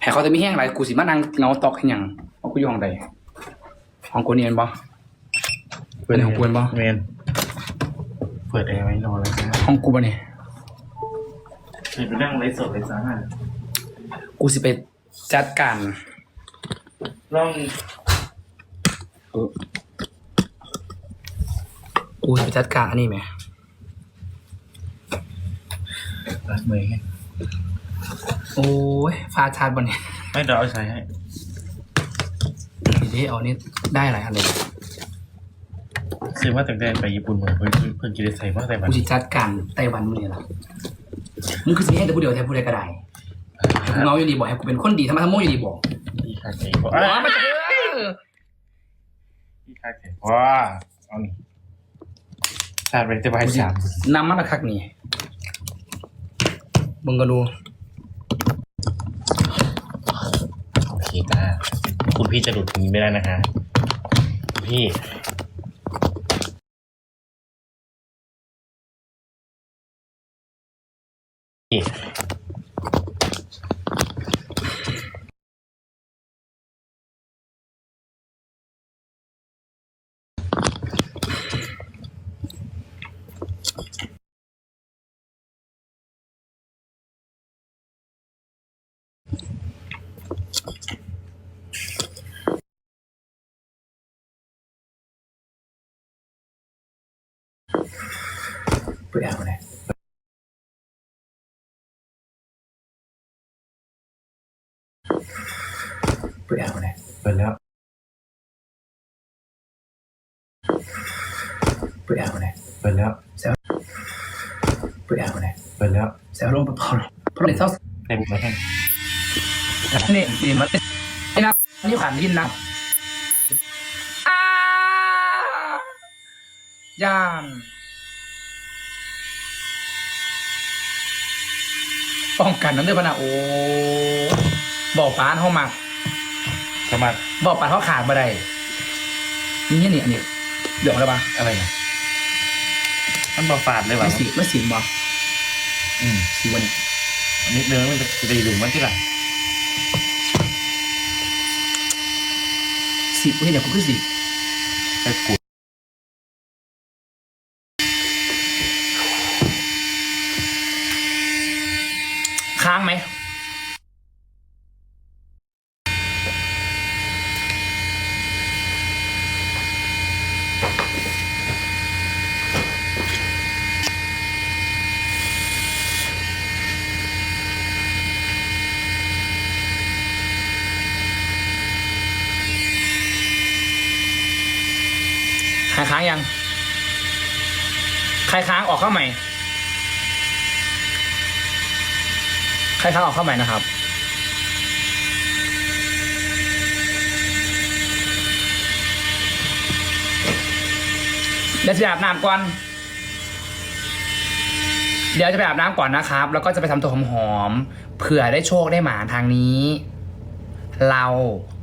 แห่เขาจะมีแห้งไรกูสิมานั่งเงาตอกให้หยังเอากูอยู่ห้องใดห้องกูนี่เห็นบ่เป็นของกูเป็นปะเมนเปิดแอร์ไว้นอนเลยนะห้องกูบ่เนี่ยเปิดไปนั่งไลฟ์สดเลยจ้ากูสิไปจัดการลองเออกูสิไปจัดการอันนี้ไหมรัดมือให้ โอ้ยฟ้าชาร์จบ่เนี่ยไม่เดี๋ยวเอาใช้ให้ทีนี้เอานี่ได้หลายอันเลยซื้อมาตั้งแต่ไปญี่ปุ่นมาเพิ่งเพิ่งจะได้ใส่มาแต่วันกูสิจัดการไต้หวันมึงเนี่ยละมึงคือสิให้แต่ผู้เดียวแทนผู้ใดก็ได้ให้กูเงาอยู่ดีบอกให้กูเป็นคนดีทำไมทำโมอยู่ดีบอกพี่คาเฟ่เพราะอ๋ออะมันจะเออพี่คาเฟ่เพราะว่าเอานี่ชาร์จไปแต่บ่ายสามนำมันละคักนี่มึงก็ดู โอเคจ้าคุณพี่จะหลุดนี้ไม่ได้นะคะคุณพี่พี่ เปิดแอร์มาเลยเปิดแอร์มาเลยเปิดแล้วเปิดแอร์มาเลยเปิดแล้วเปิดแอร์มาเลยเปิดแล้วแซวลงไปพอเลยเพราะในเท่าเต็มมาให้นี่นี่มันนี่นะนี่ขันยินนะอ้าย่าน ป้องกันนั่นด้วยพะนะโอ้บอกปานห้องมักสมัครบอกปานเขาขาดมาได้นี่นี่อันนี้เดี๋ยวอะไรบ้างอะไรนะมันบอฝาดเลยว่ะไม่สีไม่สีบออืมสีวันนี้อันนี้เนื้อมันจะจะอยู่มันที่ไหนสีเฮ้ยเดี๋ยวกูคือสีไปขูด ค้างไหมหายค้างยัง ใค รค้างออกเข้าใหม่ ใครค้างออกเข้าใหม่นะครับ เดี๋ยวจะไปอาบน้ำก่อน เดี๋ยวจะไปอาบน้ำก่อนนะครับ แล้วก็จะไปทำตัวหอมๆ เผื่อได้โชคได้หมาทางนี้ เรา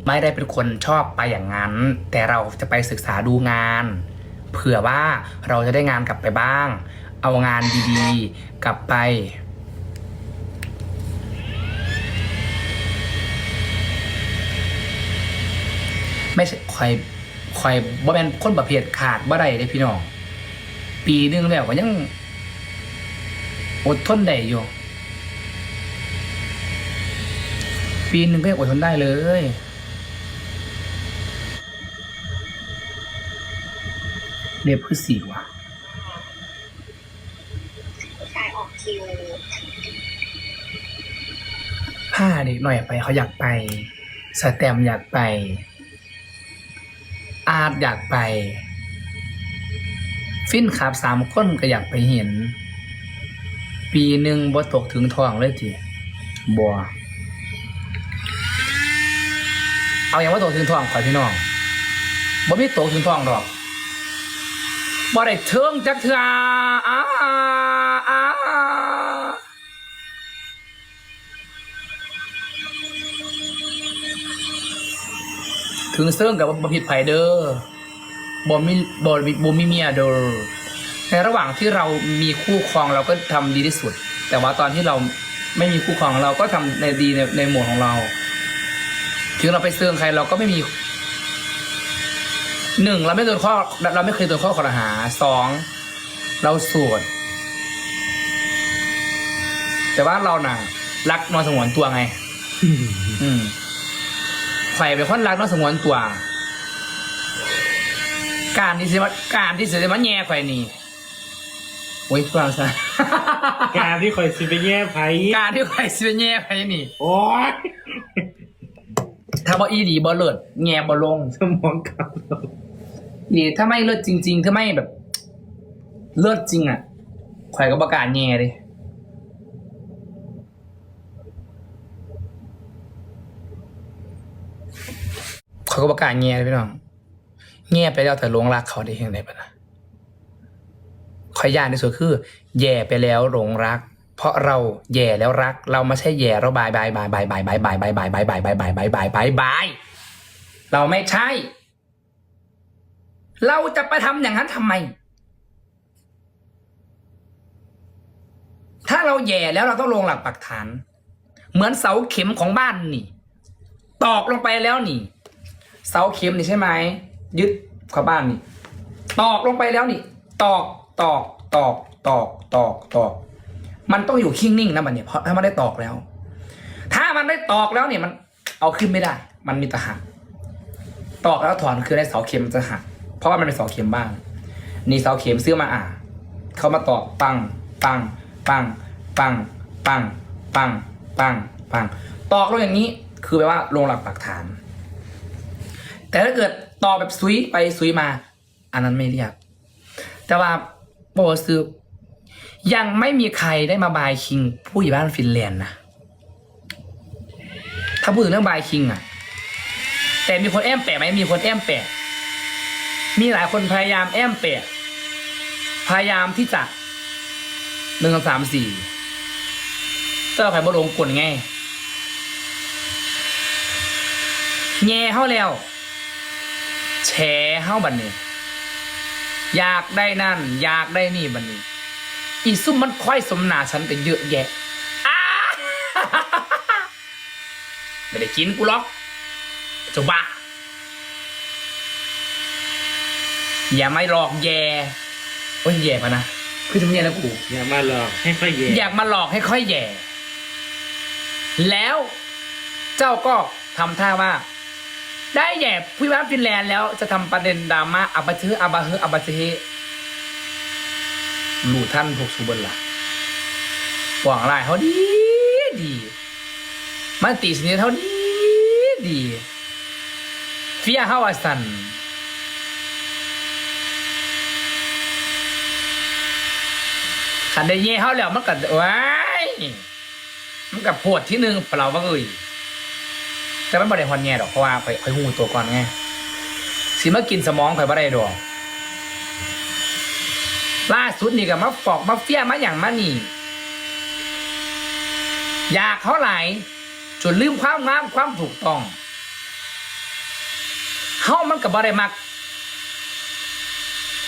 ไม่ได้เป็นคนชอบไปอย่างนั้น แต่เราจะไปศึกษาดูงาน เผื่อว่าเราจะได้งานกลับไปบ้าง เอางานดีๆ กลับไป ไม่ใช่คอยคอยบ่แม่นคนประเภทขาดบ่ได้เด้พี่น้อง ปีหนึงแล้วก็ยังอดทนได้อยู่ ปีหนึ่งก็ยังอดทนได้เลย เรียบคือสี่ว่ะผู้ชายออกคิวผ้าเด็กหน่อยไปเขาอยากไป สแตมอยากไป อาร์ตอยากไป ฟินขับสามคนก็อยากไปเห็น ปีหนึ่งบ่ตกถึงทองเลยทีบัวเอาอย่างว่าตกถึงทองขอพี่น้องบ่มีตกถึงทองดอก บ่ได้เทิงจักเทืออ้าอาถึงเซิ่องกับบ่ผิดไผเด้อบ่มีบ่มีบ่มีเมียเด้อในระหว่างที่เรามีคู่ครองเราก็ทำดีที่สุด แต่ว่าตอนที่เราไม่มีคู่ครองเราก็ทำในดีในในหมวดของเรา ถึงเราไปเสื่องใครเราก็ไม่มี หนึ่งเราไม่โดนข้อเราไม่เคยโดนข้อขอรหาสองเราโสวดแต่ว่าเราน่ะรักนอนสงวนตัวไง อืมไข่เป็นคนรักนอนสงวนตัว การที่สิมาการที่สิมาแย่ไข่นี่โอ้ยฟังซะการที่คอยสิไปแย่ไผการที่ไข่สิมาแย่ไข่นี่ โอ้ยถ้าบ่อีดีบ่เลิศแง่บ่ลง สมองกลับ ดีถ้าไม่เลิศจริง ๆ ถ้าไม่แบบ เลิศจริงอะข่อยก็ประกาศแง่ดิข่อยก็ประกาศแง่เลยพี่น้องแง่ไปแล้วแต่หลงรักเขาได้ยังไงปะนะข่อยยานที่สุดคือ แย่ไปแล้วหลงรัก เพราะเราแย่แล้วรัก เราไม่ใช่แย่เราบายบายบายบายบายบายบายบายบายบายบายบายบายบายบายบายบายเราไม่ใช่ เราจะไปทำอย่างนั้นทำไม ถ้าเราแย่แล้วเราต้องลงหลักปักฐาน เหมือนเสาเข็มของบ้านนี่ ตอกลงไปแล้วนี่ เสาเข็มนี่ใช่ไหมยึดเข้าบ้านนี่ ตอกลงไปแล้วนี่ ตอกตอกตอกตอกตอกตอก มันต้องอยู่คิงนิ่งนะมันเนี่ยเพราะถ้ามันได้ตอกแล้ว ถ้ามันได้ตอกแล้วเนี่ยมันเอาขึ้นไม่ได้ มันมีตะหักตอกแล้วถอนคือได้เสาเข็มมันจะหัก เพราะว่ามันเป็นเสาเข็มบ้างนี่เสาเข็มซื้อมาอ่าเขามาตอกปังปังปังปังปังปังปังปังตอกลงอย่างนี้คือแปลว่าลงหลักปักฐาน แต่ถ้าเกิดตอกแบบซุยไปซุยมา อันนั้นไม่เรียก แต่ว่าโบซื้อยังไม่มีใครได้มาบายคิง ผู้ใหญ่บ้านฟินแลนด์นะถ้าพูดถึงเรื่องบายคิงอะแต่มีคนแอมแปะไหมมีคนแอมแปะ มีหลายคนพยายามแอมแปะพยายามที่จะหนึ่งสองสามสี่เจ้าไข่บลงกลไงแง่เข้าแล้ว แฉเข้าบันนี้ อยากได้นั่น อยากได้นี่บันนี้ อีซุ่มมันค่อยสมนาฉันเป็นเยอะแยะไม่ได้กินกูหรอกจบ้า อย่าไม่หลอกแย่โอ้ยแย่ปะนะคือทำเนียนะกูอย่ามาหลอกให้ค่อยแย่อยากมาหลอกให้ค่อยแย่ แล้วเจ้าก็ทำท่าว่า ได้แย่ผู้ว่าฟินแลนด์แล้วจะทำประเด็นดราม่าอับะเชออับะเฮออับะเชอรู้ท่านพวกสุบนละหวังลายเขาดีดีมันตีสนิทเขาดีดีเฟียเฮาว่าสัน ขันได้เย่เขาแล้วมันก็ว้ายมันกับโพดที่หนึ่งเปล่าว่าเอ้ยแต่มันบ่ได้ฮอนแง่ดอกเพราะว่าข่อยข่อยหูตัวก่อนไงสิมากินสมองข่อยบ่ได้ดอกล่าสุดนี่ก็มาฟอกมาเฟี้ยมาอย่างมานี่อยากเขาไหลายจนลืมความงามความถูกต้องเฮามันก็บ่ได้มัก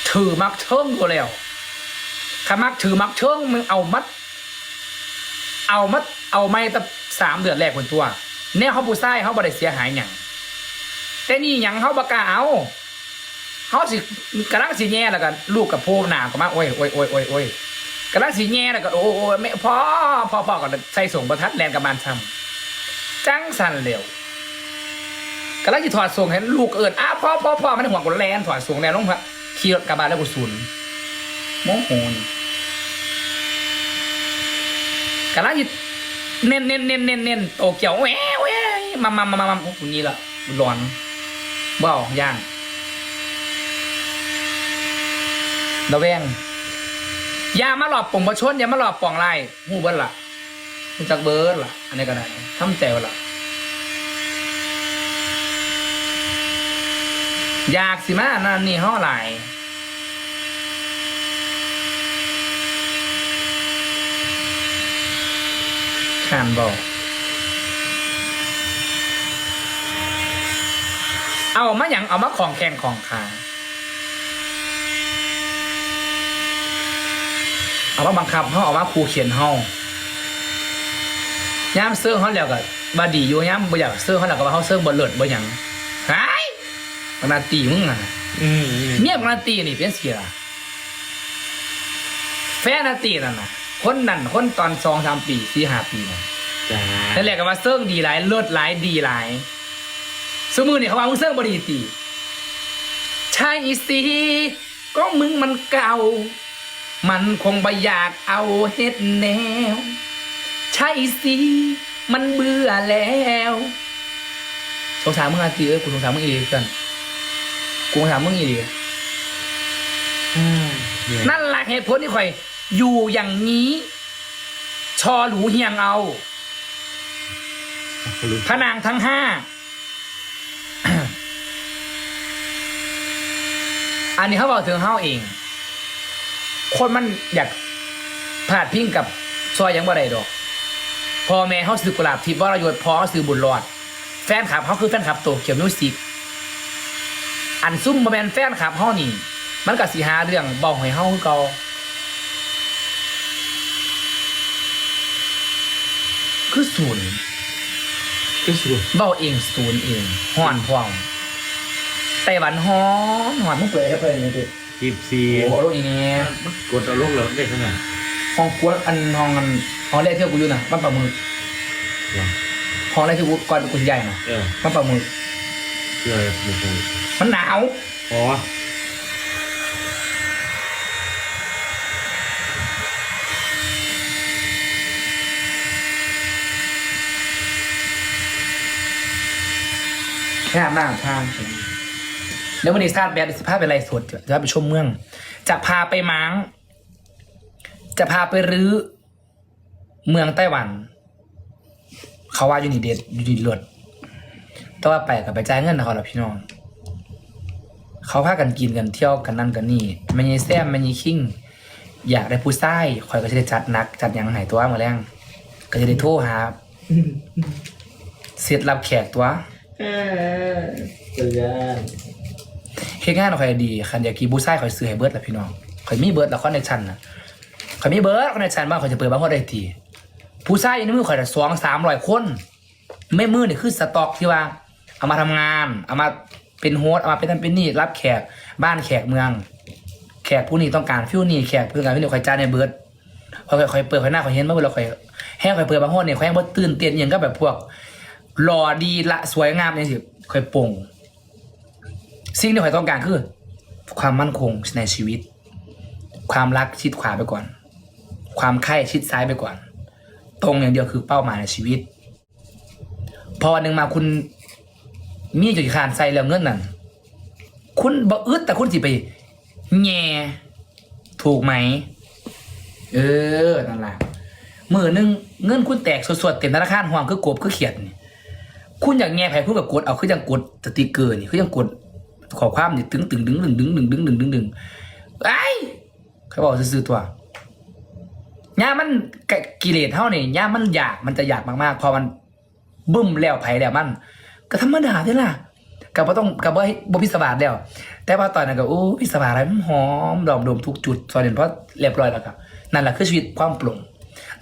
ถือมักเชิงกูแล้ว ขามักถือมักเชิงมึงเอามัด เอามัด เอาไม่ตั้สามเดือนแรกคนตัวแน่เขาผู้ายเขาบ่ได้เสียหายหยังแต่นี่หยังเขาบกาเอาเขาสิกำลังสิแย่แล้วกันลูกกับพ่อหนาก็มาโอ้ยโอ้ยโอ้ยโอ้ยโอ้ยกำลังสิแย่แล้วก็โอ้ยโอ้ยไม่พอพอพอก่อนใส่ส่งประทัดแลนกับบานทำจังสันเร็วกำลังจะถอดส่งเห็นลูกเอิญอ้าพ่อพ่อพ่อมันห่วงกูแลนถอดส่งแลนลงพระขี่รถกระบะแล้วกูศูนย์โมโหน กำลังยิเน้นเน้นเน้นเน้นเน้นโตเกียวแหวแหวมามามามามาโอ้โหนี่ละร้อนเบ้าย่างระแวงอย่ามาหลอบป่งประชดอย่ามาหลอบป่องไล่หูเบิ้ลล่ะหูจักเบิร์ดล่ะ อันนี้ก็ได้ทำใจวล่ะอยากสิมานั่นนี่ห่อหลาย ขานบอก เอามาอย่างเอามาของแข่งของขาเอามาบังคับเขาเอามาครูเขียนห้องยามซื้อเขาแล้วก็บาดีอยู่ย้ำบ่อยากเสื้อเขาหลักว่าเขาเสื้อบนเลิศบ่หยังไอ้ปนาตีมึงอะอืมอืมเมียปนาตีนี่เป็นเสียแฟนนาตีนั่นน่ะ คนนั่นคนตอนสองสามปีสี่ห้าปีน่ะจ้านั่นแหละก็ว่าเสื้อดีหลายเลิศหลายดีหลายสมมือนี่เขาว่ามึงเสื้อบดีตีใช่สิก็มึงมันเก่า มันคงบ่อยากเอาเฮ็ดแนว ใช่สิมันเบื่อแล้วสงสารมึงอาทีเอ้ยกูสงสารมึงอีกกันกูสงสารมึงอีกอืมเหนื่อยนั่นแหละเหตุผลที่ข่อย อยู่อย่างนี้ ชอหรูเฮียงเอาเขารู้พระนางทั้งห้า อันนี้เขาบอกถึงเฮาเอง คนมันอยากพลาดพิงกับซอยหยังบ่ได้ดอกพ่อแม่เขาซื้อกุหลาบทิพย์วรยศพ่อเขาซื้อบุญรอด แฟนคลับเขาคือแฟนคลับโตเกียวมิวสิกอันซุ่มมาแมนแฟนคลับเฮานี่ มันก็สิหาเรื่องเบาให้เฮาคือเก่า คือศูนย์ก็สวยเบ้าเองศูนย์เองห่อนพองไต้หวันฮ้อนหอนมึงเปิดให้เปิดเลยดิสิบสี่โอ้โหลูกอีนี่กดเอาลูกเราได้ขนาดห้องกวนอันห้องอันห้องแรกที่กูอยู่น่ะบ้านปลาหมึกเหรอห้องแรกที่กูก่อนกูใหญ่น่ะเออบ้านปลาหมึกเชื่อไม่ใช่มันหนาวอ๋อ แค่อาบน้ำทางแล้ววันนี้ซาดแบดสภาพเป็นไรสดจะไปชมเมือง จะพาไปมังจะพาไปรื้อ เมืองไต้หวัน เขาว่าอยู่นี่เด็ดอยู่นี่เลิศแต่ว่าไปกับไปจ่ายเงินนะเขาหรอพี่น้อง เขาพากันกินกันเที่ยวกันนั่นกันนี่มันยีแซมมันยีคิงอยากได้ผู้ชายคอยก็จะได้จัดนัก จัดยังใหายตัวมาแรงก็จะได้โทรหาเสียดรับแขกตัว เออเจอกันเฮ็ดงานคอยดีคันอยากกีผู้ชายคอยซื้อให้เบิร์ดละพี่น้องคอยมีเบิร์ดละคอนเนคชั่นนะคอยมีเบิร์ดคอนเนคชั่นบ้างคอยจะเปิดบ้างก็ได้ทีผู้ชายในมือคอยจะสองสามร้อยคนไม่มือนี่คือสต็อกที่ว่า เอามาทำงาน เอามาเป็นโฮสเอามาเป็นนั่นเป็นนี่รับแขกบ้านแขกเมือง แขกผู้นี้ต้องการฟิวนี่แขกเพื่อการฟิวนี่คอยจ้าในเบิร์ดพอคอยเปิดคอยหน้าคอยเห็นเมื่อเวลาคอยแห้งคอยเปิดบางห้องเนี่ยคอยแห้งบ่ตื่นเต้นอหยังก็แบบพวก หล่อดีละสวยงามเนี่ยสิคอยปงสิ่งที่ข่อยต้องการคือ ความมั่นคงในชีวิต ความรักชิดขวาไปก่อน ความใคร่ชิดซ้ายไปก่อน ตรงอย่างเดียวคือเป้าหมายในชีวิต พอวันหนึ่งมาคุณมีจุดขานใส่แล้วเงินนั่นคุณบ่อึดแต่คุณสิไปแง่ถูกไหม เออนั่นแหละมือหนึงเงินคุณแตกสวดๆเต็มธนาคารห่วงคือกบคือเขียดนี่ คุณอยากแง่ไผ่คุณกับกดเอาคือยังกดสติกเกอร์นี่คือยังกดขอความนี่ตึงตึงดึงดึงดึงดึงดึงดึงดึงดึงไอ้เขาบอกซื่อตัวย่ามันกิเลสเท่านี่ย่ามันอยากมันจะอยากมากๆพอมันบึ้มแล้วไผ่แล้วมัน ก็ธรรมดาเด้ล่ะกับว่าต้องกับว่าบ่พิศวาสแล้ว แต่ว่าตอนนั้นก็โอ้พิศวาสอะไรมันหอมดอมดมทุกจุดซอยเด่นเพราะเรียบร้อยแล้วครับนั่นแหละคือชีวิตความปร่ง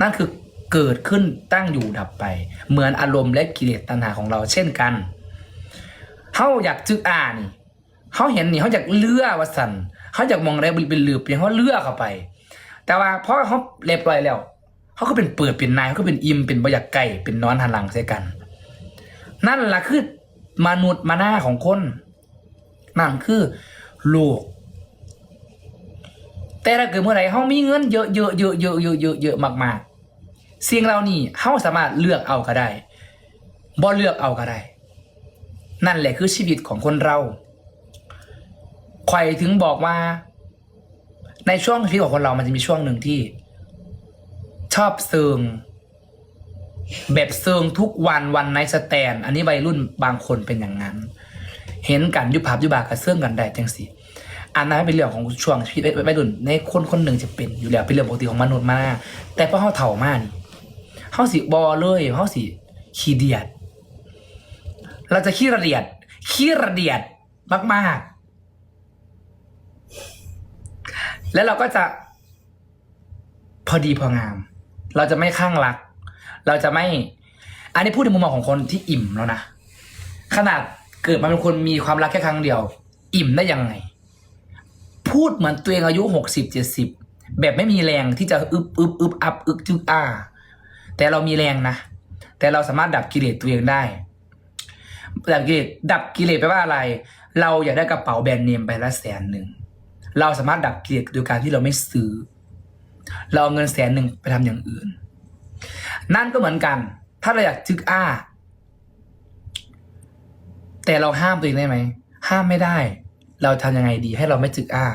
นั่นคือ เกิดขึ้นตั้งอยู่ดับไป เหมือนอารมณ์และกิเลสตัณหาของเราเช่นกันเฮาอยากจึกอ่านี่เฮาเห็นนี่เฮาอยากเลือวสันเฮาอยากมองอะไรเป็นหลืบเป็นเฮาเลือเข้าไป แต่ว่าพอเฮาเรียบร้อยแล้วเขาก็เป็นเปิดเป็นนายเขาก็เป็นอิ่มเป็นบอยากไก่เป็นนอนหันหลังใส่กัน นั่นแหละคือมนุษย์มาหน้าของคนนั่นคือโลกแต่ถ้าเกิดเมื่อไหร่เขามีเงินเยอะเยอะเยอะเยอะเยอะเยอะเยอะมากๆ สิ่งเหล่านี้เขาสามารถเลือกเอาก็ได้บ่เลือกเอาก็ได้ นั่นแหละคือชีวิตของคนเราใครถึงบอกว่า ในช่วงชีวิตของคนเรามันจะมีช่วงหนึ่งที่ ชอบเซิงแบบเซิงทุกวันวันไนสแตน อันนี้วัยรุ่นบางคนเป็นอย่างนั้น เห็นกันยุบภาพยุบากระเซิงกันได้จังสิอันนั้นเป็นเรื่องของช่วงชีวิตวัยรุ่นในคนคนหนึ่งจะเป็นอยู่แล้วเป็นเรื่องปกติของมนุษย์มากแต่พอเขาเฒ่ามากนี่ เขาสิบอเลยเขาสิขี้เดียด เราจะขี้ระเดียด ขี้ระเดียดมากๆ แล้วเราก็จะ พอดีพองาม เราจะไม่ข้างรัก เราจะไม่ อันนี้พูดในมุมมองของคนที่อิ่มแล้วนะ ขนาดเกิดมาเป็นคนมีความรักแค่ครั้งเดียว อิ่มได้ยังไง พูดเหมือนตัวเองอายุหกสิบเจ็ดสิบแบบไม่มีแรงที่จะอึบอึบอึบอับอึกจึกอ้า แต่เรามีแรงนะ แต่เราสามารถดับกิเลสตัวเองได้ดับกิเลสดับกิเลสแปลว่าอะไร เราอยากได้กระเป๋าแบรนด์เนมไปละแสนหนึ่งเราสามารถดับกิเลสโดยการที่เราไม่ซื้อ เราเอาเงินแสนหนึ่งไปทำอย่างอื่น นั่นก็เหมือนกัน ถ้าเราอยากจึกอ้า แต่เราห้ามตัวเองได้ไหมห้ามไม่ได้ เราทำยังไงดีให้เราไม่จึกอ้า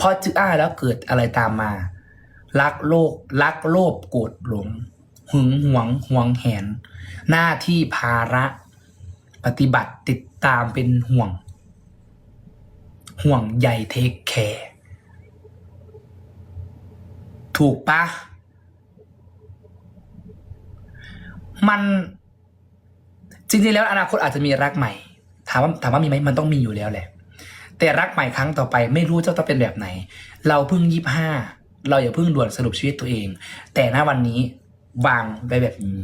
พอจึกอ้าแล้วเกิดอะไรตามมา รักโลกรักโลภโกรธหลง หึงหวงหวงแหน หน้าที่ภาระ ปฏิบัติติดตามเป็นห่วง ห่วงใยเทคแคร์ถูกปะมันจริงๆแล้วอนาคตอาจจะมีรักใหม่ ถามว่าถามว่ามีไหมมันต้องมีอยู่แล้วแหละ แต่รักใหม่ครั้งต่อไป ไม่รู้จะต้องเป็นแบบไหน เราเพิ่งยี่ห้าเราอย่าเพิ่งด่วนสรุปชีวิตตัวเอง แต่ณวันนี้ วางไว้แบบนี้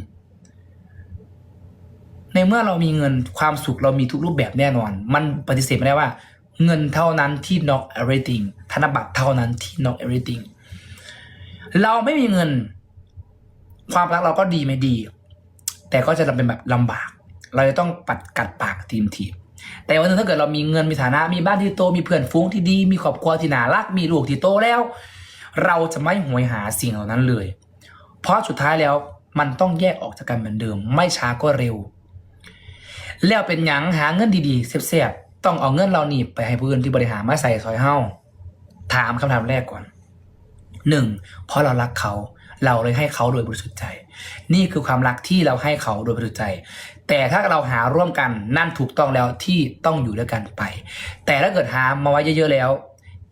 ในเมื่อเรามีเงินความสุขเรามีทุกรูปแบบแน่นอน มันปฏิเสธไม่ได้ว่า เงินเท่านั้นที่ knock everything ธนบัตรเท่านั้นที่ knock everything เราไม่มีเงิน ความรักเราก็ดีไม่ดี แต่ก็จะเป็นแบบลำบาก เราจะต้องปัดกัดปากทีมทีมแต่วันนึงถ้าเกิดเรามีเงินมีฐานะมีบ้านที่โตมีเพื่อนฟุ้งที่ดี มีครอบครัวที่น่ารัก มีลูกที่โตแล้ว เราจะไม่หวยหาสิ่งเหล่านั้นเลย เพราะสุดท้ายแล้วมันต้องแยกออกจากกันเหมือนเดิม ไม่ช้าก็เร็ว แล้วเป็นหยังหาเงินดีๆเสียบๆต้องเอาเงินเราหนีไปให้ผู้อื่นที่บริหารมาใส่ซอยเฮ้าถามคำถามแรกก่อนหนึ่งเพราะเรารักเขา เราเลยให้เขาโดยบริสุทธิ์ใจ นี่คือความรักที่เราให้เขาโดยบริสุทธิ์ใจ แต่ถ้าเราหาร่วมกันนั่นถูกต้องแล้วที่ต้องอยู่ด้วยกันไป แต่ถ้าเกิดหามาไว้เยอะๆแล้ว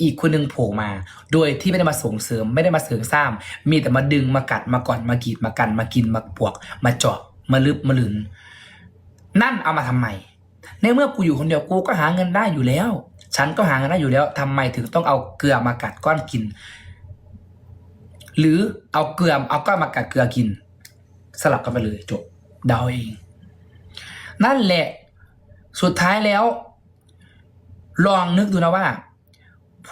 อีกคนหนึ่งโผล่มา โดยที่ไม่ได้มาส่งเสริม ไม่ได้มาเสริมสร้างมีแต่มาดึงมากัดมากอนมากีดมากัน มากินมาปวก มาเจาะมาลึบมาหลืนนั่นเอามาทำไมในเมื่อกูอยู่คนเดียวกูก็หาเงินได้อยู่แล้ว ฉันก็หาเงินได้อยู่แล้วทำไมถึงต้องเอาเกลือมากัดก้อนกิน หรือเอาเกลือเอาก้อนมากัดเกลือกิน สลับกันไปเลยจบเดาเอง นั่นแหละ สุดท้ายแล้ว ลองนึกดูนะว่า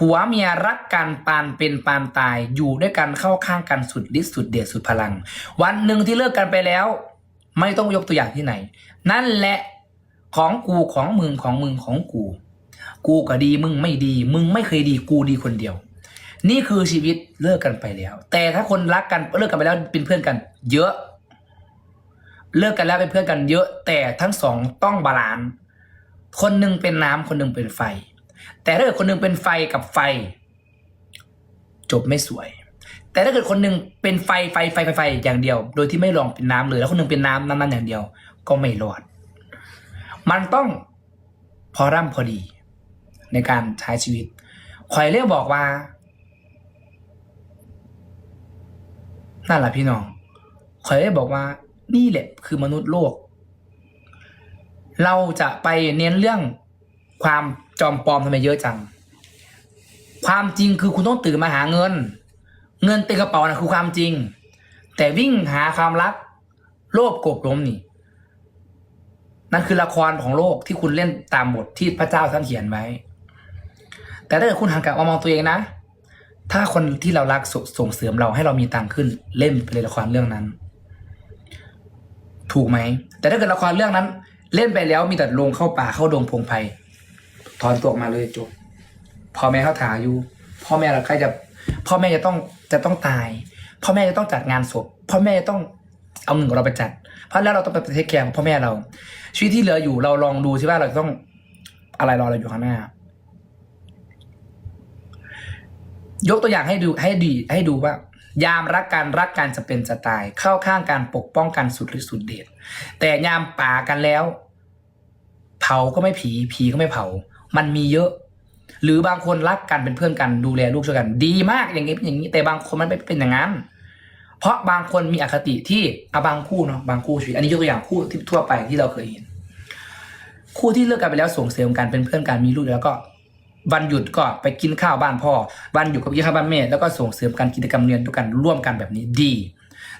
ผัวเมียรักกันปานเป็นปานตาย อยู่ด้วยกันเข้าข้างกันสุดฤทธิ์สุดเดชสุดพลัง วันหนึ่งที่เลิกกันไปแล้ว ไม่ต้องยกตัวอย่างที่ไหน นั่นแหละของกูของมึงของมึงของกู กูก็ดีมึงไม่ดี มึงไม่เคยดีกูดีคนเดียว นี่คือชีวิตเลิกกันไปแล้ว แต่ถ้าคนรักกันเลิกกันไปแล้วเป็นเพื่อนกัน เยอะ เลิกกันแล้วเป็นเพื่อนกันเยอะ แต่ทั้งสองต้องบาลานซ์คนหนึ่งเป็นน้ำคนหนึ่งเป็นไฟ แต่ถ้าเกิดคนหนึ่งเป็นไฟกับไฟ จบไม่สวย แต่ถ้าเกิดคนหนึ่งเป็นไฟไฟไฟไฟไฟอย่างเดียว โดยที่ไม่ลองเป็นน้ำเลย แล้วคนหนึ่งเป็นน้ำนั้นๆอย่างเดียว ก็ไม่รอด มันต้องพอร่ำพอดี ในการใช้ชีวิตคอยเรียกบอกว่านั่นแหละพี่น้องคอยเรียกบอกว่า นี่แหละคือมนุษย์โลก เราจะไปเน้นเรื่องความ จอมปลอมทำไมเยอะจัง ความจริงคือคุณต้องตื่นมาหาเงิน เงินเต็มกระเป๋านะคือความจริง แต่วิ่งหาความรัก โลภโกรธหลงนี่ นั่นคือละครของโลกที่คุณเล่นตามบทที่พระเจ้าท่านเขียนไว้ แต่ถ้าเกิดคุณหันกลับมามองตัวเองนะ ถ้าคนที่เรารักสส่งเสริมเราให้เรามีตังขึ้น เล่นไปเลยละครเรื่องนั้น ถูกไหม แต่ถ้าเกิดละครเรื่องนั้น เล่นไปแล้วมีแต่ลงเข้าป่าเข้าดงพงไพ่ ถอนตัวออกมาเลยจบพ่อแม่เขาถาอยู่ พ่อแม่เราใครจะ พ่อแม่จะต้องจะต้องตาย พ่อแม่จะต้องจัดงานศพ พ่อแม่จะต้องเอาเงินของเราไปจัด เพราะแล้วเราต้องไปเทคแคร์ของพ่อแม่เรา ชีวิตที่เหลืออยู่เราลองดูสิว่าเราจะต้องอะไรรอเราอยู่ข้างหน้า ยกตัวอย่างให้ดูให้ดีให้ดูว่า ยามรักกันรักกันจะเป็นจะตาย เข้าข้างกันปกป้องกันสุดฤทธิ์สุดเดชแต่ยามป่ากันแล้ว เผาก็ไม่ผีผีก็ไม่เผา มันมีเยอะ หรือบางคนรักกันเป็นเพื่อนกันดูแลลูกช่วยกัน ดีมากอย่างนี้อย่างนี้ แต่บางคนมันไม่เป็นอย่างนั้น เพราะบางคนมีอคติที่อะบางคู่เนาะบางคู่ชีวิตอันนี้ยกตัวอย่างคู่ที่ทั่วไปที่เราเคยเห็น คู่ที่เลิกกันไปแล้วส่งเสริมกันเป็นเพื่อนกันมีลูกแล้วก็วันหยุดก็ไปกินข้าวบ้านพ่อ วันหยุดก็ไปกินข้าวบ้านแม่ แล้วก็ส่งเสริมกันกิจกรรมเรียนด้วยกันร่วมกันแบบนี้ดี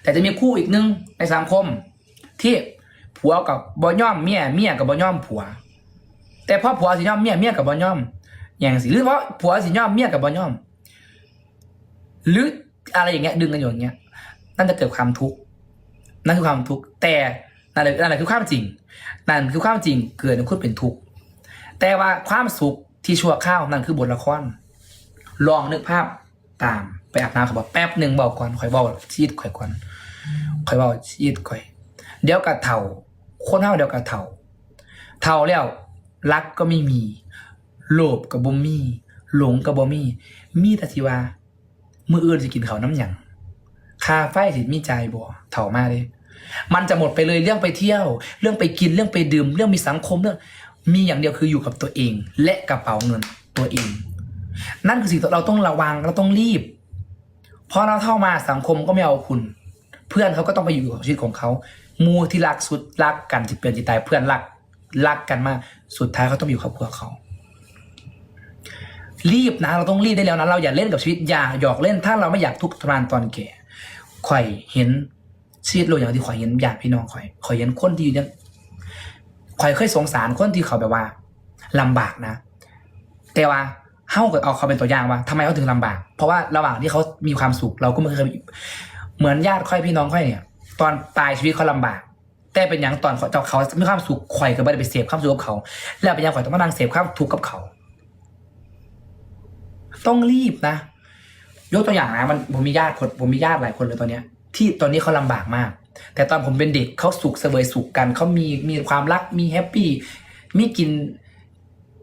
แต่จะมีคู่อีกนึงในสังคมที่ผัวกับบ่ย่อมเมียเมียกับบ่ย่อมผัว แต่พอผัวสิย่อมเมียเมียกับบ่ย่อม อย่างสิหรือเพราะผัวสิย่อมเมียกับบ่ย่อม หรืออะไรอย่างเงี้ยดึงกันอยู่อย่างเงี้ยนั่นจะเกิดความทุกข์นั่นคือความทุกข์แต่นั่นแหละนั่นแหละคือความจริง นั่นคือความจริงเกิดในคุณเป็นทุกข์แต่ว่าความสุขที่ชั่วข้าวนั่นคือบทละครลองนึกภาพตามไปอาบน้ำเขาบอกแป๊บหนึ่งบอกก่อนข่อยบอกชีดข่อยก่อนข่อยบอกชีดข่อย เดี๋ยวกับเถ่าคนเท่าเดี๋ยวกับเถ่าเท่าแล้ว รักก็ไม่มี โลภกับบ่มี หลงกับบ่มี มีแต่ที่ว่ามืออื่นจะกินเขาน้ำหยังค่าไฟสิมีใจบ่เถ่ามาเลยมันจะหมดไปเลยเรื่องไปเที่ยว เรื่องไปกินเรื่องไปดื่ม เรื่องมีสังคมเรื่องมีอย่างเดียวคืออยู่กับตัวเอง และกระเป๋าเงินตัวเอง นั่นคือสิ่งที่เราต้องระวังเราต้องรีบเพราะเราเข้ามาสังคมก็ไม่เอาคุณ เพื่อนเขาก็ต้องไปอยู่กับชีวิตของเขามูที่รักสุดรักกันที่เปลี่ยนจิตใจเพื่อนรัก รักกันมาก สุดท้ายเขาต้องอยู่ครอบครัวเขา รีบนะ เราต้องรีบได้แล้วนะ เราอย่าเล่นกับชีวิตอย่าหยอกเล่น ถ้าเราไม่อยากทุกข์ทรมานตอนแก่ข่อยเห็นชีวิตเราอย่างที่ข่อยเห็นญาติพี่น้องข่อยข่อยเห็นคนที่อยู่เนี่ยข่อยเคยสงสารคนที่เขาแบบว่าลำบากนะ แต่ว่าเฮาก็เอาเขาเป็นตัวอย่างว่าทำไมเขาถึงลำบาก เพราะว่าระหว่างที่เขามีความสุขเราก็ไม่เคยเหมือนญาติค่อยพี่น้องค่อยเนี่ย ตอนปลายชีวิตเขาลำบาก แต่เป็นอย่างตอนเขาเจ้าเขามีความสุขข่อยก็ไม่ได้ไปเสพความสุขกับเขา แล้วเป็นอย่างข่อยต้องมานั่งเสพความทุกข์กับเขา ต้องรีบนะยกตัวอย่างนะมันผมมีญาติคนผมมีญาติหลายคนเลยตอนเนี้ย ที่ตอนนี้เขาลำบากมาก แต่ตอนผมเป็นเด็กเขาสุขเสวยสุขกันเขามีมีความรักมีแฮปปี้มีกิน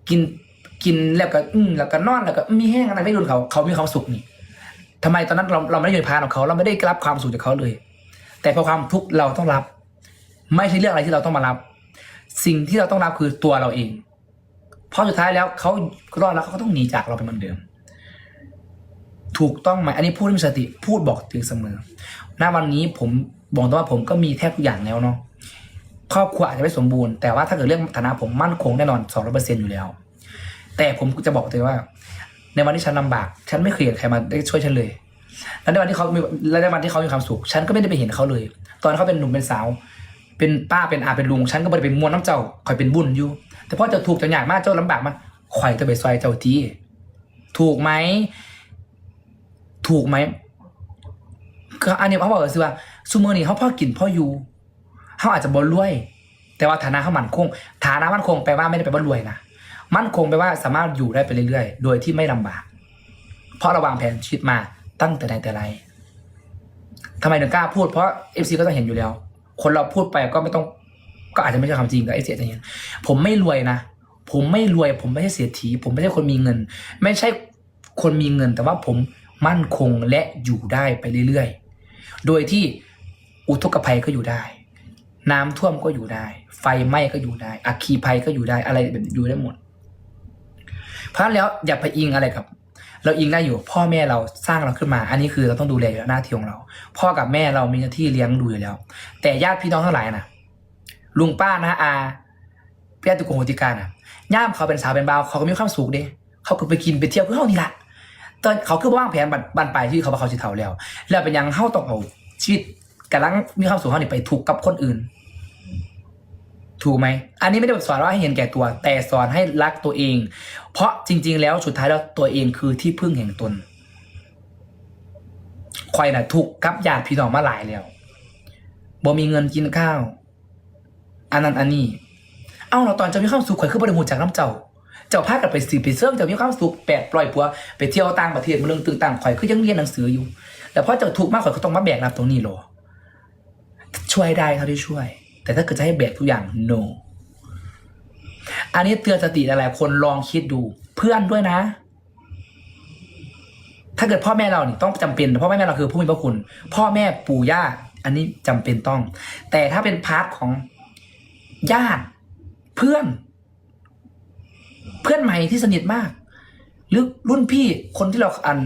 กินกินแล้วก็อืมแล้วก็นอนแล้วก็มีแห้งอะไรไม่รุนเขาเขามีความสุขนี่ทำไมตอนนั้นเราเราไม่ได้อยู่ในพานของเขา เราไม่ได้รับความสุขจากเขาเลย แต่พอความทุกข์เราต้องรับ ไม่ใช่เรื่องอะไรที่เราต้องมารับ สิ่งที่เราต้องรับคือตัวเราเอง เพราะสุดท้ายแล้วเขารอดแล้วเขาก็ต้องหนีจากเราไปเหมือนเดิม ถูกต้องไหมอันนี้พูดด้วยสติพูดบอกถึงเสมอณวันนี้ผมบอกตรงว่าผมก็มีแทบทุกอย่างแล้วเนาะครอบครัวอาจจะไม่สมบูรณ์แต่ว่าถ้าเกิดเรื่องฐานะผมมั่นคงแน่นอนสองร้อเปอร์เซ็นต์อยู่แล้ว แต่ผมจะบอกเลยว่า ในวันที่ฉันลำบาก ฉันไม่เคยเห็นใครมาได้ช่วยฉันเลย และในวันที่เขามีและในวันที่เขามีความสุข ฉันก็ไม่ได้ไปเห็นเขาเลย ตอนเขาเป็นหนุ่มเป็นสาว เป็นป้าเป็นอาเป็นลุงฉันก็ไม่ได้เป็นมวลน้ำเจ้าคอยเป็นบุญอยู่ แต่พอเจะถูกจะอยากมากเจ้าลำบากมาข่อยจะไปซอยเจ้าทีถูกไหมถูกไหมก็อันนี้เขาบอกเลยว่าซูเมอร์นี่เขาพ่อกินพ่ออยู่เขาอาจจะบ่รวย แต่ว่าฐานะเขามั่นคง ฐานะมั่นคงแปลว่าไม่ได้แปลว่ารวยนะมั่นคงแปลว่าสามารถอยู่ได้ไปเรื่อยๆ โดยที่ไม่ลำบาก เพราะเราวางแผนชีวิตมาตั้งแต่ไหนแต่ไรทำไมถึงกล้าพูดเพราะเอฟซีก็ต้องเห็นอยู่แล้ว คนเราพูดไปก็ไม่ต้อง ก็อาจจะไม่ใช่ความจริงกับเอฟซีอะไรอย่างเงี้ยผมไม่รวยนะ ผมไม่รวย ผมไม่ใช่เศรษฐีผมไม่ใช่คนมีเงิน ไม่ใช่คนมีเงิน แต่ว่าผมมั่นคงและอยู่ได้ไปเรื่อยๆ โดยที่อุทกภัยก็อยู่ได้ น้ำท่วมก็อยู่ได้ ไฟไหม้ก็อยู่ได้อัคคีภัยก็อยู่ได้อะไรแบบอยู่ได้หมด เพราะแล้วอย่าไปอิงอะไรกับ เราอิงได้อยู่พ่อแม่เราสร้างเราขึ้นมา อันนี้คือเราต้องดูแลอยู่แล้วหน้าที่ของเรา พ่อกับแม่เรามีหน้าที่เลี้ยงดูอยู่แล้ว แต่ญาติพี่น้องทั้งหลายนะลุงป้านะอาพี่ตุกงโหติการอะย่ามเขาเป็นสาวเป็นบ่าวเขาก็มีความสุขเด้เขาก็ไปกินไปเที่ยวเพื่อเท่านี้ละตอนเขาคือว่างแผนบันบันปลายที่เขาบอกเขาสิเท่าแล้ว แล้วเป็นยังเข้าต้องเอาชีวิตกำลังมีความสุขเขานี่ไปถูกกับคนอื่น ถูกไหม อันนี้ไม่ได้สอนว่าให้เห็นแก่ตัว แต่สอนให้รักตัวเอง เพราะจริง ๆ แล้วสุดท้ายแล้วตัวเองคือที่พึ่งแห่งตนคอยน่ะถูกกับญาติพี่น้องมาหลายแล้วบ่มีเงินกินข้าว อันนั้นอันนี้ เอ้าเราตอนเจะมีความสุขข่อยคือบริหูจากน้ำเจ้า เจ้าพากันไปสืบไปเสื่อมเจ้ามีความสุขแปดปล่อยปัว ไปเที่ยวต่างประเทศมาเรื่องตึงต่างข่อยคือยังเรียนหนังสืออยู่แต่พอเจ้าถูกมากข่อยก็ต้องมาแบกรับตรงนี้หรอช่วยได้เท่าที่ช่วย แต่ถ้าเกิดจะให้แบกทุกอย่าง no อันนี้เตือนสติหลายๆคนลองคิดดู เพื่อนด้วยนะ ถ้าเกิดพ่อแม่เราเนี่ยต้องจำเป็นพ่อแม่เราคือผู้มีพระคุณ พ่อแม่ปู่ย่า อันนี้จำเป็นต้อง แต่ถ้าเป็นพาร์ทของญาติเพื่อน เพื่อนใหม่ที่สนิทมาก หรือรุ่นพี่คนที่เราอัน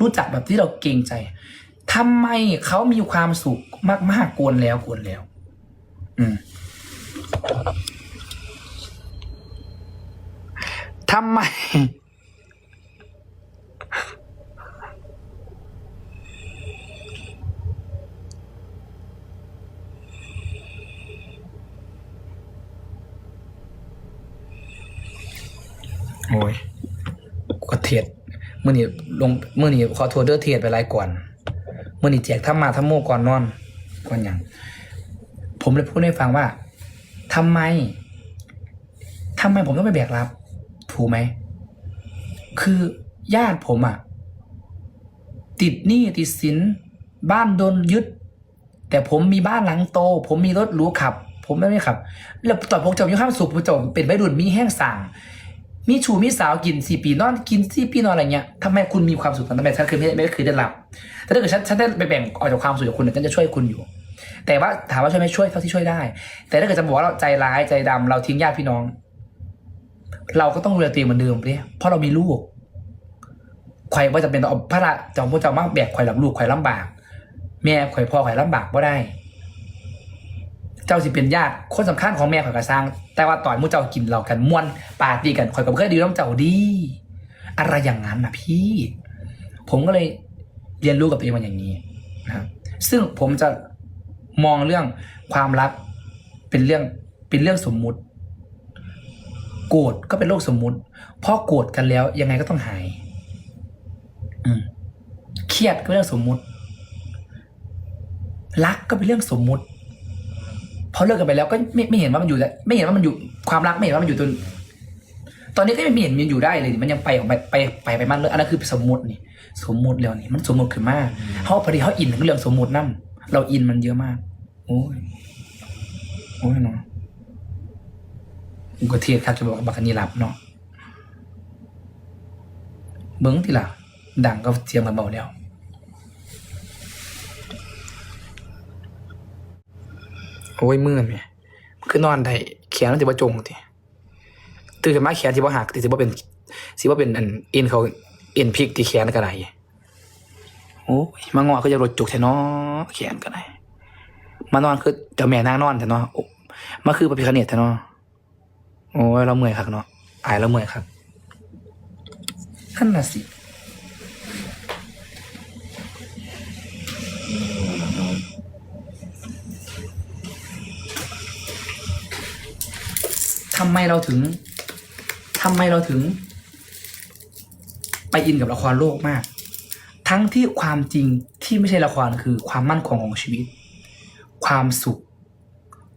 รู้จักแบบที่เราเกรงใจทำไมเขามีความสุขมากๆกวนแล้วกวนแล้ว ทำไม โอ้ยก็เทียดเมื่อนี่ลงเมื่อนี่ขอวร์เด้อเทียดไปไรก่อนเมื่อนี่แจกถ้ามาถ้าโมก่อนนอนก่อนอย่าง ผมเลยพูดให้ฟังว่าทำไมทำไมผมต้องไปแบกรับ ถูกไหม คือญาติผมอะติดหนี้ติดสิน บ้านโดนยึด แต่ผมมีบ้านหลังโต ผมมีรถหรูขับ ผมไม่ไม่ขับ แล้วตอนผมจบอยู่ข้ามสุขผมจบเป็นใบดุลมีแห้งสั่งมีชูมีสาวกินสี่ปีนอนกินสี่ปีนอนอะไรเงี้ยทำไมคุณมีความสุขตอนนั้นแบบฉันคือไม่ไม่เคยได้รับแต่ถ้าเกิดฉันฉันได้ไปแบ่งออกจากความสุขกับคุณเนี่ยฉันจะช่วยคุณอยู่ แต่ว่าถามว่าช่วยไหมช่วยเท่าที่ช่วยได้ แต่ถ้าเกิดจะบอกว่าเราใจร้ายใจดำเราทิ้งญาติพี่น้อง เราก็ต้องดูแลตัวเองเหมือนเดิมเนี่ยเพราะเรามีลูกใครว่าจะเป็นเอพระละจอมพระเจ้ามากแบกไข่หลับลูกไข่ลำบาก แม่ไข่พ่อไข่ลำบากก็ได้ เจ้าสิเป็นญาติคนสำคัญของแม่ข่อยกระซังแต่ว่าต่อยมูเจ้ากินเรากันม่วนปาตีกันข่อยกับเพื่อนดีน้องเจ้าดีอะไรอย่างนั้นนะพี่ ผมก็เลยเรียนรู้กับตัวเองมาอย่างนี้นะซึ่งผมจะ มองเรื่องความรักเป็นเรื่องเป็นเรื่องสมมุติ โกรธก็เป็นโลกสมมุติเพราะโกรธกันแล้วยังไงก็ต้องหาย อืมเครียดก็เป็นเรื่องสมมุติ รักก็เป็นเรื่องสมมุติพอเลิกกันไปแล้วก็ไม่ไม่เห็นว่ามันอยู่แล้วไม่เห็นว่ามันอยู่ความรักไม่เห็นว่ามันอยู่ตรงตอนนี้ก็ไม่เห็นมันอยู่ได้เลยมันยังไปออกไปไปไปไปมันเลยอันนั้นคือสมมตินี่ สมมติแล้วนี่มันสมมติขึ้นมากเขาพอดีเขาอินกับเรื่องสมมตินั่เราอินมันเยอะมาก โอ้ยโอ้ยเนาะอุกเทียดครับจะบอกว่าบักอันนี้รับเนาะเบิ้งที่ละดังก็เจียงมาเบาแล้วโอ้ยมือแม่คือนอนได้แขนมันจะบ่จงติตื่นขึ้นมาแขนที่บ่หักที่สิบ่เป็นสิบ่เป็นอันเอ็นเขาเอ็นพิกที่แขนก็ได้โอ้ยมางอก็จะรถจุกแท้เนาะแขนก็ได้ มานอนคือเจ้าแม่นางนอนแท้เนาะมาคือพระพิฆเนศแท้เนาะโอ้ยเราเมื่อยคักเนาะอายเราเมื่อยคักนั่นน่ะสิทำไมเราถึงทำไมเราถึง ไปอินกับละครโลกมาก ทั้งที่ความจริงที่ไม่ใช่ละครคือความมั่นคงของชีวิต ความสุข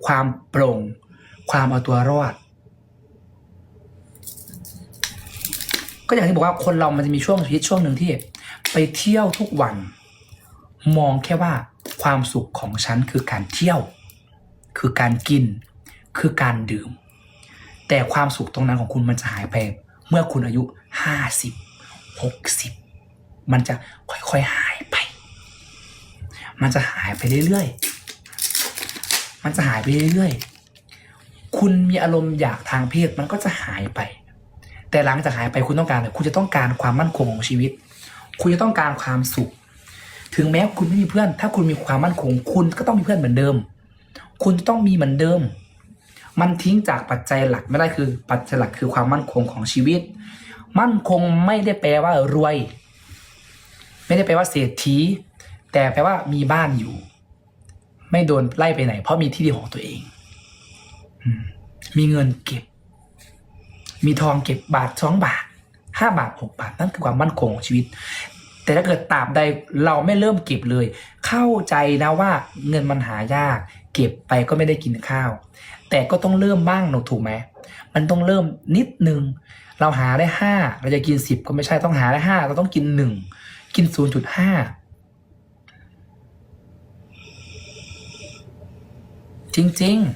ความโปร่ง ความเอาตัวรอด ก็อย่างที่บอกว่าคนเรามันจะมีช่วงชีวิตช่วงหนึ่งที่ ไปเที่ยวทุกวัน มองแค่ว่าความสุขของฉันคือการเที่ยว คือการกิน คือการดื่ม แต่ความสุขตรงนั้นของคุณมันจะหายไป เมื่อคุณอายุห้าสิบหกสิบมันจะค่อยๆหายไป มันจะหายไปเรื่อยๆ มันจะหายไปเรื่อยๆ คุณมีอารมณ์อยากทางเพศมันก็จะหายไป แต่หลังจากหายไปคุณต้องการอะไรคุณจะต้องการความมั่นคงของชีวิต คุณจะต้องการความสุข ถึงแม้คุณไม่มีเพื่อน ถ้าคุณมีความมั่นคง คุณก็ต้องมีเพื่อนเหมือนเดิม คุณจะต้องมีเหมือนเดิม มันทิ้งจากปัจจัยหลักไม่ได้คือ ปัจจัยหลักคือความมั่นคงของชีวิต มั่นคงไม่ได้แปลว่ารวย ไม่ได้แปลว่าเศรษฐีแต่แปลว่ามีบ้านอยู่ ไม่โดนไล่ไปไหน เพราะมีที่ดินของตัวเองมมีเงินเก็บ มีทองเก็บบาทสองบาทห้าบาทหกบาทนั่นคือความมั่นคงของชีวิต แต่ถ้าเกิดตราบใดเราไม่เริ่มเก็บเลย เข้าใจนะว่าเงินมันหายาก เก็บไปก็ไม่ได้กินข้าว แต่ก็ต้องเริ่มบ้างหนูถูกไหมมันต้องเริ่มนิดนึง เราหาได้ห้าเราจะกินสิบก็ไม่ใช่ต้องหาได้ห้าเราต้องกินหนึ่งกินศูนย์จุดห้า จริง ๆ